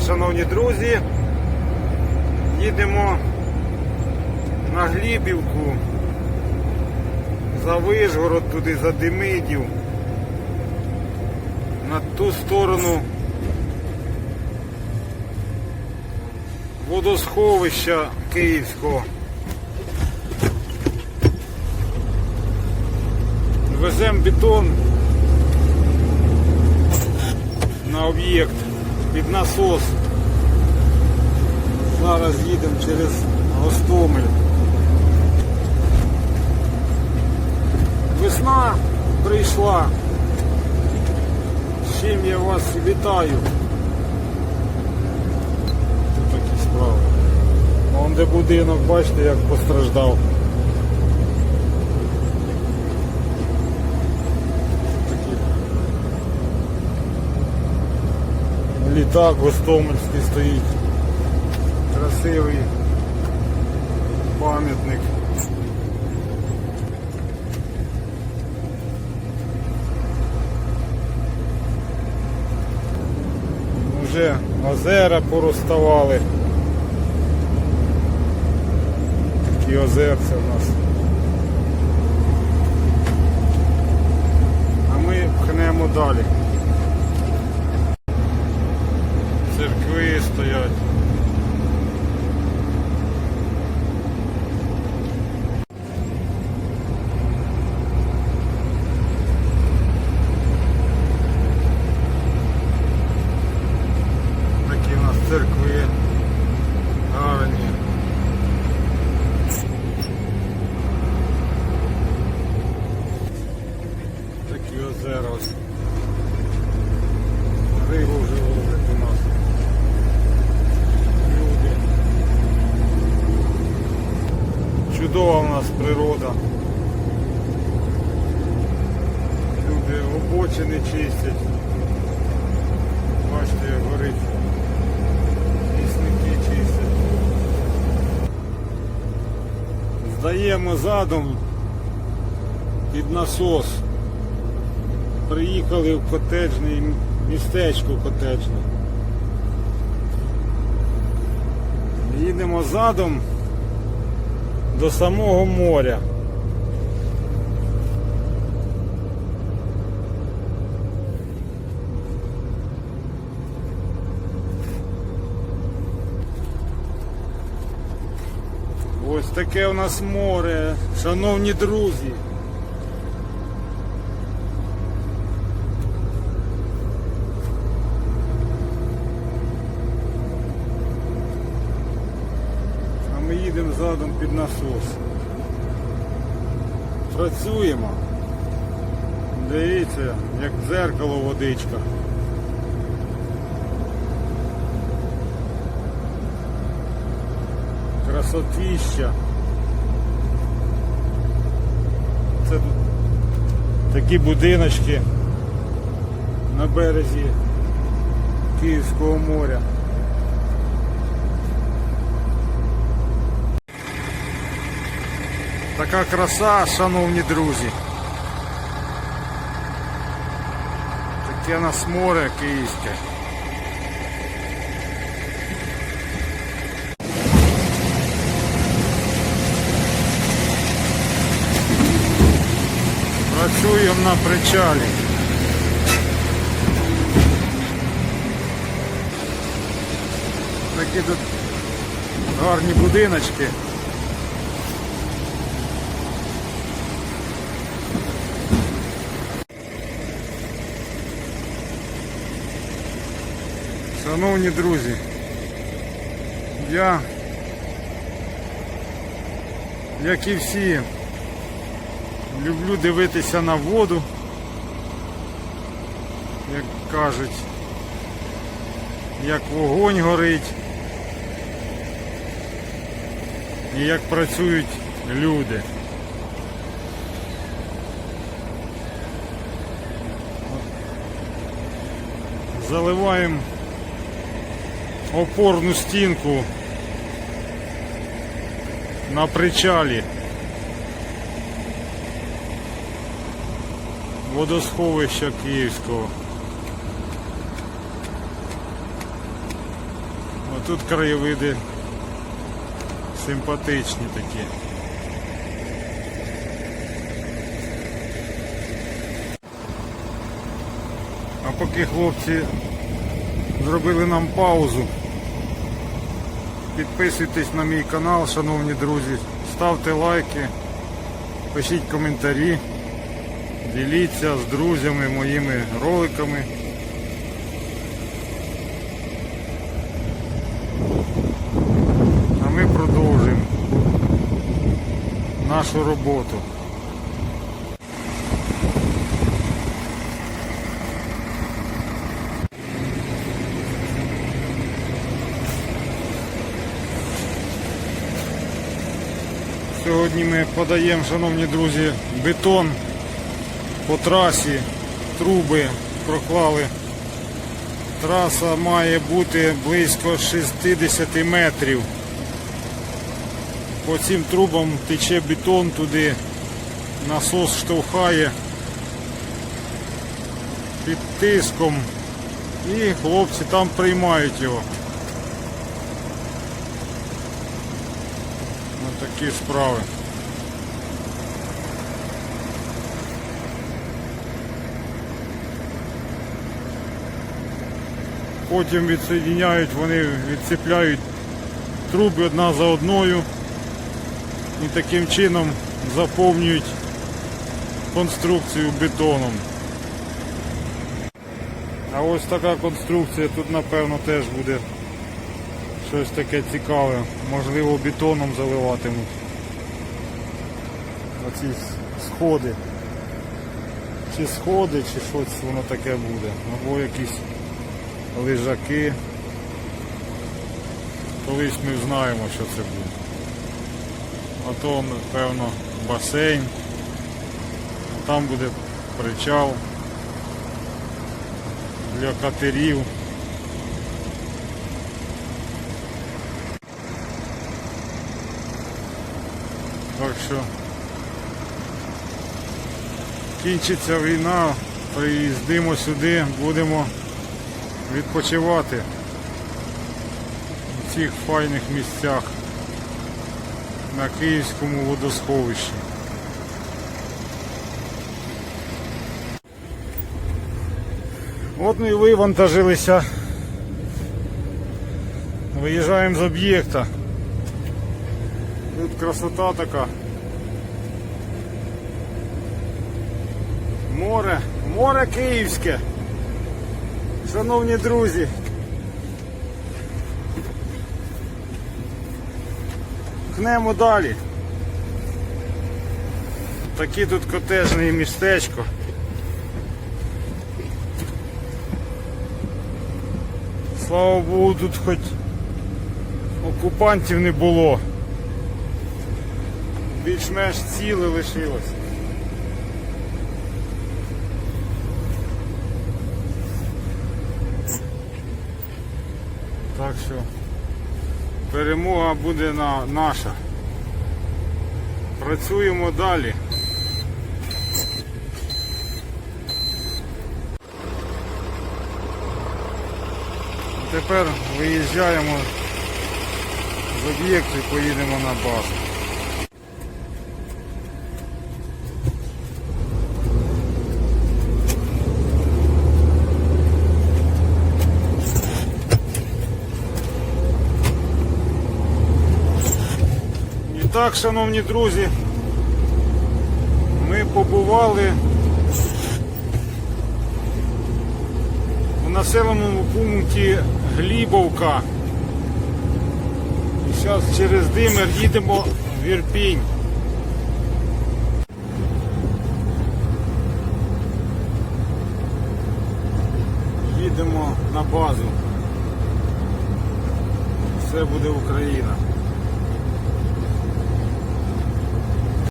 шановні друзі. Їдемо на Глібівку, за Вишгород, туди за Демидів, на ту сторону водосховища Київського. Веземо бетон на об'єкт під насос. Зараз їдемо через Гостомель. Весна прийшла. З чим я вас вітаю. Тут такі справи. Вон де будинок, бачите, як постраждав. Літак Гостомельський стоїть. Красивий пам'ятник. Уже озера пороставали. Такі озерця в нас. А ми пхнемо далі. Церкви стоять. Такі у нас церкви гарні. Такі озера ось. Рибу вже ловлять у нас. Люди. Чудова у нас природа. Люди обочини чистять. Бачите, горить. Лісники чистять. Здаємо задом під насос. Приїхали в котеджний містечко котеджне. Їдемо задом до самого моря. Ось таке у нас море, шановні друзі. А ми їдемо задом під насос. Працюємо. Дивіться, як дзеркало водичка. Красотища. Це тут такі будиночки на березі Київського моря. Така краса, шановні друзі. Таке нас море київське. Працюємо на причалі. Такі тут гарні будиночки. Шановні друзі, я, як і всі, люблю дивитися на воду, як кажуть, як вогонь горить і як працюють люди. Заливаємо опорну стінку на причалі водосховища Київського. А тут краєвиди симпатичні такі. А поки хлопці зробили нам паузу. Підписуйтесь на мій канал, шановні друзі, ставте лайки, пишіть коментарі, діліться з друзями моїми роликами. А ми продовжуємо нашу роботу. Сьогодні ми подаємо, шановні друзі, бетон по трасі, труби проклали. Траса має бути близько 60 метрів. По цим трубам тече бетон туди, насос штовхає під тиском і хлопці там приймають його. Такі справи. Потім відсоединяють, вони відцепляють труби одна за одною і таким чином заповнюють конструкцію бетоном. А ось така конструкція тут напевно теж буде щось таке цікаве. Можливо бетоном заливатимуть. Оці сходи. Чи сходи, чи щось воно таке буде. Або якісь лежаки. Колись ми знаємо, що це буде. А то, напевно, басейн. Там буде причал для катерів. Так що кінчиться війна, приїздимо сюди, будемо відпочивати у цих файних місцях на Київському водосховищі. От ми вивантажилися. Виїжджаємо з об'єкта. Тут красота така. Море, море київське. Шановні друзі. Пхнемо далі. Такі тут котежне містечко. Слава Богу, тут хоч окупантів не було. Більш-менш ціле лишилось. Так що перемога буде на, наша. Працюємо далі. Тепер виїжджаємо з об'єкту і поїдемо на базу. І так, шановні друзі, ми побували у населеному пункті Глібовка. І зараз через Димир їдемо в Ірпінь. Їдемо на базу. Все буде Україна.